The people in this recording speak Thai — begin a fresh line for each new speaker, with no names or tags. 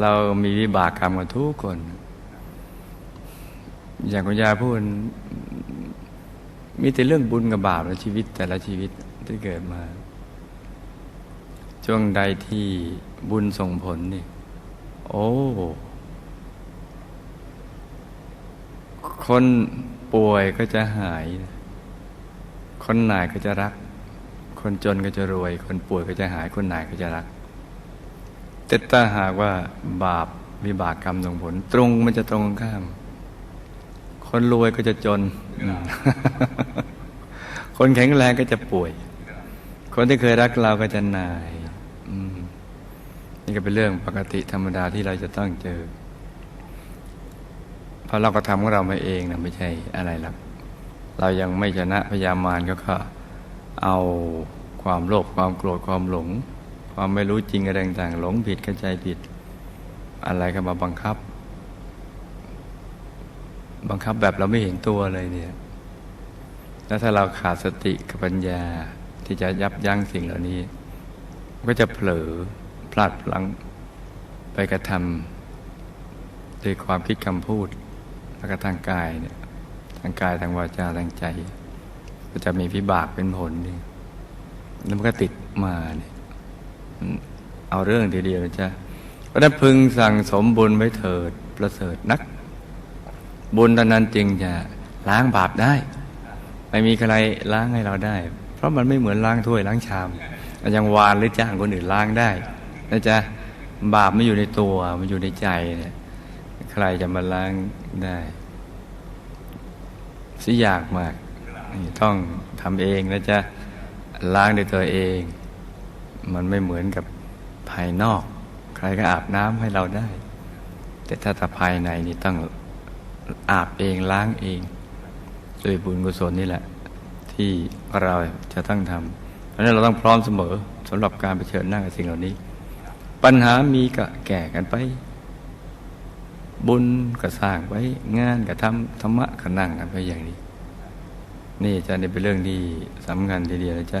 เรามีวิบากกรรมกันทุกคน อย่างคุณยายพูดมีแต่เรื่องบุญกับบาปในชีวิตแต่ละชีวิตที่เกิดมา ช่วงใดที่บุญส่งผลนี่ โอ้ คนป่วยก็จะหาย คนหน่ายก็จะรัก คนจนก็จะรวย คนป่วยก็จะหาย คนหน่ายก็จะรัก แต่ถ้าหากว่าบาปวิบากกรรมส่งผล ตรงมันจะตรงข้าม คนรวยก็จะจน คนแข็งแรงก็จะป่วย คนที่เคยรักเราก็จะนายอืมนี่ก็เป็นเรื่องปกติธรรมดาที่เราจะต้องเจอเพราะเราก็ทำของเรามาเองนะไม่ใช่อะไรหรอกเรายังไม่ชนะพยามารก็ก็เอาความโลภความโกรธความหลง ความไม่รู้จริงอะไรต่างๆหลงผิดเข้าใจผิด อะไรก็มาบังคับ บังคับแบบเราไม่เห็นตัวเลยเนี่ยแล้วถ้าเราขาดสติกับปัญญาที่จะยับยั้งสิ่งเหล่านี้ก็จะเผลอพลาดพลั้งไปกระทำด้วยความคิดคำพูด แล้วก็ทางกายเนี่ยทางกายทางวาจาทางใจ ก็จะมีพิบากเป็นผลนี่แล้วมันก็ติดมาเนี่ย เอาเรื่องทีเดียวนะจ๊ะเพราะนั้นพึงสั่งสมบุญไว้เถิดประเสริฐนัก บุญเท่านั้นจึงจะล้างบาปได้ ไม่มีใครล้างให้เราได้ เพราะมันไม่เหมือนล้างถ้วยล้างชามยังวานหรือจ้างคนอื่นล้างได้นะจ๊ะบาปไม่อยู่ในตัวมันอยู่ในใจเนี่ยใครจะมาล้างได้สิยากมาก ต้องทำเองนะจ๊ะล้างด้วยตัวเอง มันไม่เหมือนกับภายนอก ใครก็อาบน้ำให้เราได้ แต่ถ้าถ้าภายในนี่ต้องอาบเองล้างเองด้วยบุญกุศลนี่แหละ ที่เราจะต้องทำเพราะนั้นเราต้องพร้อมเสมอสำหรับการเผชิญหน้ากับสิ่งเหล่านี้ ปัญหามีก็แก่กันไป บุญก็สร้างไว้งานก็ทำธรรมะก็นั่งกันไปอย่างนี้ นี่จะนี่เป็นเรื่องที่สำคัญทีเดียวนะจ๊ะ